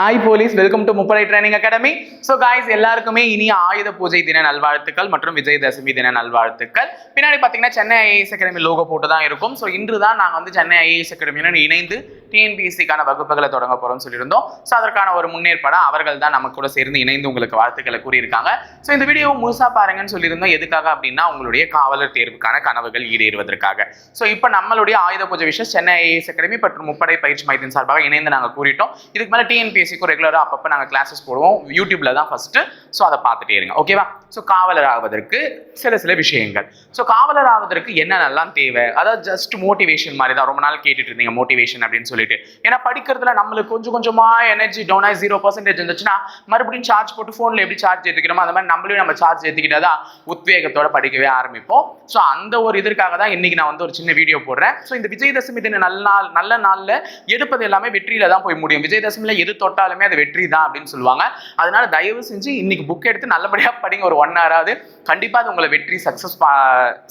Hi police welcome to முப்படை training academy so guys எல்லாருக்குமே இனி ஆயுத பூஜை தின நல்வாழ்த்துக்கள் மற்றும் விஜயதசமி தின நல்வாழ்த்துக்கள். பின்னாடி பார்த்தீங்கன்னா சென்னை ஐஏஎஸ் அகாடமி லோகோ போட்டு தான் இருக்கும். ஸோ இன்று தான் நாங்கள் வந்து சென்னை ஐஏஎஸ் அகாடமியுடன் இணைந்து டிஎன்பிஎஸ்சிக்கான வகுப்புகளை தொடங்க போகிறோம்னு சொல்லியிருந்தோம். ஸோ அதற்கான ஒரு முன்னேற்பாடாக அவர்கள் தான் நம்ம கூட சேர்ந்து இணைந்து உங்களுக்கு வாழ்த்துக்களை கூறியிருக்காங்க. ஸோ இந்த வீடியோ முழுசா பாருங்கன்னு சொல்லியிருந்தோம். எதுக்காக அப்படின்னா உங்களுடைய காவலர் தேர்வுக்கான கனவுகள் ஈடேறுவதற்காக. ஸோ இப்போ நம்மளுடைய ஆயுத பூஜை விஷயம் சென்னை ஐஏஎஸ் அகாடமி மற்றும் முப்படை பயிற்சி மையத்தின் சார்பாக இணைந்து நாங்கள் கூறிட்டோம். இதுக்கு மேலே பேசிக்கும் ரெகுலராக அப்பப்போ நாங்கள் கிளாஸஸ் போடுவோம். யூடியூப்ல தான் ஃபஸ்ட்டு ஸோ அதை பார்த்துட்டே இருங்க. ஓகேவா ஸோ காவலர் ஆவதற்கு சில சில விஷயங்கள். ஸோ காவலர் ஆவதற்கு என்னென்னலாம் தேவை? அதாவது ஜஸ்ட் மோட்டிவேஷன் மாதிரி தான். ரொம்ப நாள் கேட்டுட்டு இருந்தீங்க மோட்டிவேஷன் அப்படின்னு சொல்லிட்டு. ஏன்னா படிக்கிறதுல நம்மளுக்கு கொஞ்சம் கொஞ்சமாக எனர்ஜி டவுன் ஆகி ஜீரோ பர்சன்டேஜ் இருந்துச்சுன்னா மறுபடியும் சார்ஜ் போட்டு ஃபோனில் எப்படி சார்ஜ் ஏற்றிக்கிறோமோ அந்த மாதிரி நம்மளையும் நம்ம சார்ஜ் ஏற்றிக்கிட்டா தான் உத்வேகத்தோட படிக்கவே ஆரம்பிப்போம். ஸோ அந்த ஒரு இதற்காக தான் இன்னைக்கு நான் வந்து ஒரு சின்ன வீடியோ போடுறேன். ஸோ இந்த விஜயதசமி தின நல்ல நாள் நல்ல நாளில் எடுப்பது எல்லாமே வெற்றியில தான் போய் முடியும். விஜயதசமியில் எது தொட்டாலுமே அது வெற்றி தான் அப்படின்னு சொல்லுவாங்க. அதனால தயவு செஞ்சு இன்னைக்கு புக் எடுத்து நல்லபடியாக படிங்க. ஒரு ஒன் ஹவராது கண்டிப்பாக அது உங்களை வெற்றி சக்ஸஸ்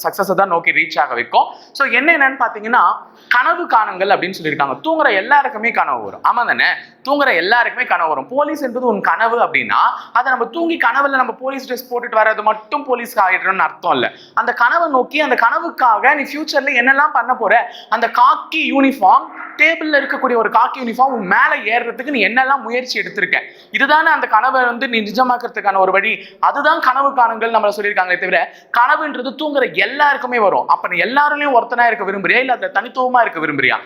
சக்ஸஸை தான் நோக்கி ரீச் ஆக வைக்கும். ஸோ என்ன என்னன்னு பார்த்தீங்கன்னா கனவு காணுங்கள் அப்படின்னு சொல்லியிருக்காங்க. தூங்குற எல்லாருக்குமே கனவு வரும். ஆமாம் தானே? தூங்குற எல்லாருக்குமே கனவு வரும். போலீஸ் என்பது உன் கனவு அப்படின்னா அதை நம்ம தூங்கி கனவுல நம்ம போலீஸ் ட்ரெஸ் போட்டுட்டு வர்றது மட்டும் போலீஸ் ஆகிடணும்னு அர்த்தம் இல்லை. அந்த கனவை நோக்கி அந்த கனவுக்காக நீ ஃபியூச்சர்ல என்னெல்லாம் பண்ண போற? அந்த காக்கி யூனிஃபார்ம் டேபிள்ல இருக்கக்கூடிய ஒரு காக்கி யூனிஃபார்ம் உன் மேலே ஏறுறதுக்கு நீ என்னெல்லாம் முயற்சி எடுத்திருக்க? இதுதானே அந்த கனவை வந்து நீ நிஜமாக்குறதுக்கான ஒரு வழி. அதுதான் கனவு காணுங்கள் நம்மள சொல்லியிருக்காங்களே தவிர கனவுன்றது தூங்குற எல்லாருக்குமே வரும். அப்ப நீ எல்லாருலயும் ஒருத்தனா இருக்க விரும்புறியா? இல்ல அதுல தனித்துவமா இருக்க விரும்புறியா?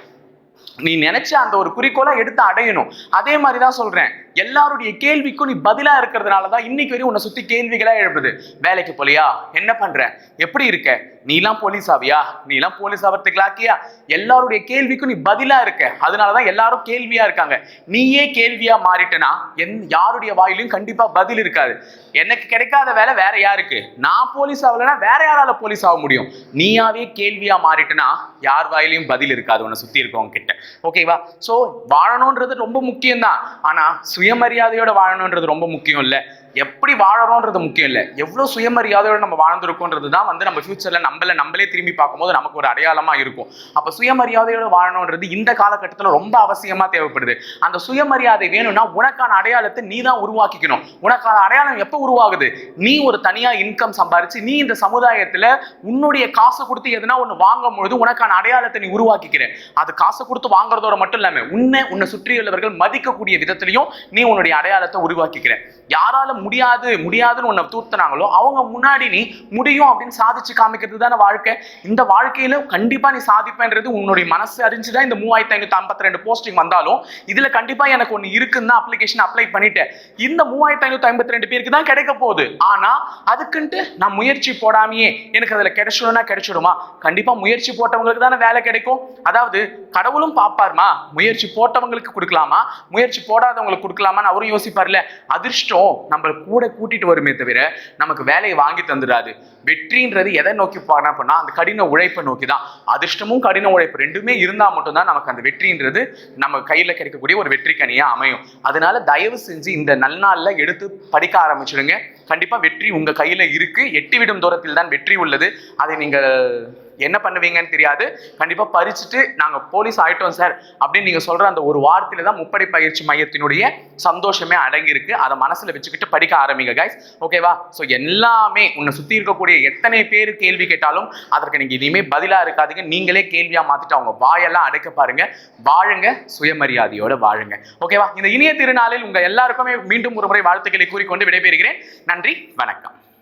நீ நினைச்ச அந்த ஒரு குறிக்கோளை எடுத்து அடையணும். அதே மாதிரி தான் சொல்றேன். எல்லாருடைய கேள்விக்கும் நீ பதிலா இருக்கிறதுனால தான் இன்னைக்கு வரையும் உன்னை சுத்தி கேள்விகளா எழுப்புது. வேலைக்கு போலியா? என்ன பண்ற? எப்படி இருக்க? நீ எல்லாம் போலீஸ் ஆவியா? நீ எல்லாம் போலீஸ் ஆகிறதுக்கு லாக்கியா? எல்லாருடைய கேள்விக்கும் நீ பதிலா இருக்க. அதனாலதான் எல்லாரும் கேள்வியா இருக்காங்க. நீயே கேள்வியா மாறிட்டனா? என் யாருடைய வாயிலும் கண்டிப்பா பதில் இருக்காது. எனக்கு கிடைக்காத வேலை வேற யாருக்கு? நான் போலீஸ் ஆகலைன்னா வேற யாரால போலீஸ் ஆக முடியும்? நீயாவே கேள்வியா மாறிட்டனா? யார் வாயிலையும் பதில் இருக்காது உன்னை சுத்தி இருக்கவங்க கிட்ட. ஓகேவா? சோ வாழணும்ன்றது ரொம்ப முக்கியம் தான் ஆனா சுயமரியாதையோட வாழணுன்றது ரொம்ப முக்கியம் இல்ல எப்படி வாழறோன்றது முக்கியம் இல்லை. எவ்வளோ சுயமரியாதையோட நம்ம வாழ்ந்திருக்கோன்றது தான் வந்து நம்ம ஃபியூச்சரில் நம்மள நம்மளே திரும்பி பார்க்கும்போது நமக்கு ஒரு அடையாளமாக இருக்கும். அப்போ சுயமரியாதையோட வாழணுன்றது இந்த காலகட்டத்தில் ரொம்ப அவசியமாக தேவைப்படுது. அந்த சுயமரியாதை வேணும்னா உனக்கான அடையாளத்தை நீ தான் உருவாக்கிக்கணும். உனக்கான அடையாளம் எப்போ உருவாகுது? நீ ஒரு தனியாக இன்கம் சம்பாரிச்சு நீ இந்த சமுதாயத்தில் உன்னுடைய காசு கொடுத்து எதுனா ஒன்று வாங்கும் பொழுது உனக்கான அடையாளத்தை நீ உருவாக்கிக்கிற. அது காசு கொடுத்து வாங்குறதோட மட்டும் இல்லாமல் உன்னை உன்னை சுற்றியுள்ளவர்கள் மதிக்கக்கூடிய விதத்திலையும் நீ உன்னுடைய அடையாளத்தை உருவாக்கிக்கிற. யாரால முடியாது முடியாதுன்னு உன்னை தூத்துனாங்களோ அவங்க முன்னாடி நீ முடியும் அப்படின்னு சாதிச்சு காமிக்கிறது தானே வாழ்க்கை. இந்த வாழ்க்கையில கண்டிப்பா நீ சாதிப்பேன்றது உன்னுடைய மனசு அறிஞ்சுதான் இந்த மூவாயிரத்தி ஐநூத்தி ஐம்பத்தி ரெண்டு போஸ்டிங் வந்தாலும் இதுல கண்டிப்பா எனக்கு ஒன்று இருக்குன்னு தான் அப்ளிகேஷன் அப்ளை பண்ணிட்டேன். இந்த மூவாயிரத்தி ஐநூத்தி ஐம்பத்தி ரெண்டு பேருக்கு தான் கிடைக்க போகுது. ஆனா அதுக்குன்ட்டு நான் முயற்சி போடாமையே எனக்கு அதுல கிடைச்சிடும்னா கிடைச்சிடுமா? கண்டிப்பா முயற்சி போட்டவங்களுக்கு தானே வேலை கிடைக்கும். அதாவது கடவுளும் பார்ப்பாருமா முயற்சி போட்டவங்களுக்கு கொடுக்கலாமா? முயற்சி போடாதவங்களுக்கு கொடுக்கலாமான்னு அவரும் யோசிப்பார்ல அதிர்ஷ்டம் நம்மளை கூட கூட்டிட்டு வருமே தவிர நமக்கு வேலையை வாங்கி தந்துடாது. வெற்றின்றது எதை நோக்கி போனா பண்ணா அந்த கடின உழைப்பை நோக்கி தான். அதிர்ஷ்டமும் கடின உழைப்பு ரெண்டுமே இருந்தா மட்டும்தான் நமக்கு அந்த வெற்றின்றது நம்ம கையில கிடைக்கக்கூடிய ஒரு வெற்றி கனியா அமையும். அதனால தயவு செஞ்சு இந்த நல்நாள்ல எடுத்து படிக்க ஆரம்பிச்சிடுங்க. கண்டிப்பா வெற்றி உங்க கையில இருக்கு. எட்டி விடும் தூரத்தில் தான் வெற்றி உள்ளது. அதை நீங்கள் என்ன பண்ணுவீங்கன்னு தெரியாது. கண்டிப்பா பறிச்சுட்டு நாங்க போலீஸ் ஆயிட்டோம் சார் அப்படின்னு நீங்க சொல்ற அந்த ஒரு வார்த்தையில தான் முப்படை பயிற்சி மையத்தினுடைய சந்தோஷமே அடங்கியிருக்கு. அதை மனசுல வச்சுக்கிட்டு படிக்க ஆரம்பிங்க கைஸ் ஓகேவா ஸோ எல்லாமே உன்னை சுத்தி இருக்கக்கூடிய எத்தனை பேர் கேள்வி கேட்டாலும் அதற்கு நீங்க இனிமே பதிலா இருக்காதுங்க. நீங்களே கேள்வியா மாத்திட்டு அவங்க வாயெல்லாம் அடைக்க பாருங்க. வாழுங்க சுயமரியாதையோட வாழுங்க. ஓகேவா இந்த இனிய திருநாளில் உங்க எல்லாருக்குமே மீண்டும் ஒரு முறை வாழ்த்துக்களை கூறிக்கொண்டு விடைபெறுகிறேன். நன்றி வணக்கம்.